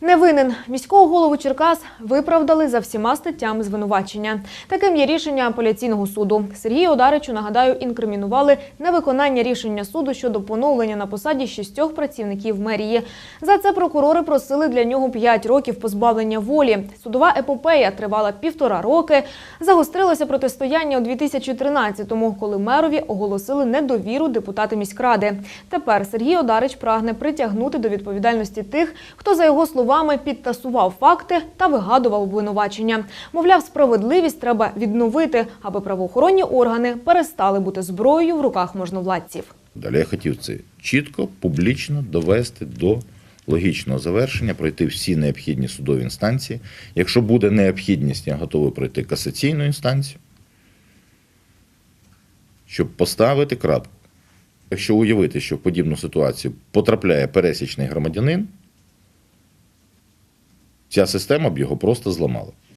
Не винен міського голову Черкас виправдали за всіма статтями звинувачення. Таким є рішення апеляційного суду. Сергію Одаричу, нагадаю, інкримінували невиконання рішення суду щодо поновлення на посаді шістьох працівників мерії. За це прокурори просили для нього 5 років позбавлення волі. Судова епопея тривала півтора роки. Загострилося протистояння у 2013-му, коли мерові оголосили недовіру депутати міськради. Тепер Сергій Одарич прагне притягнути до відповідальності тих, хто за його словами підтасував факти та вигадував обвинувачення. Мовляв, справедливість треба відновити, аби правоохоронні органи перестали бути зброєю в руках можновладців. Далі я хотів це чітко, публічно довести до логічного завершення, пройти всі необхідні судові інстанції. Якщо буде необхідність, я готовий пройти касаційну інстанцію, щоб поставити крапку. Якщо уявити, що в подібну ситуацію потрапляє пересічний громадянин, ця система б його просто зламала.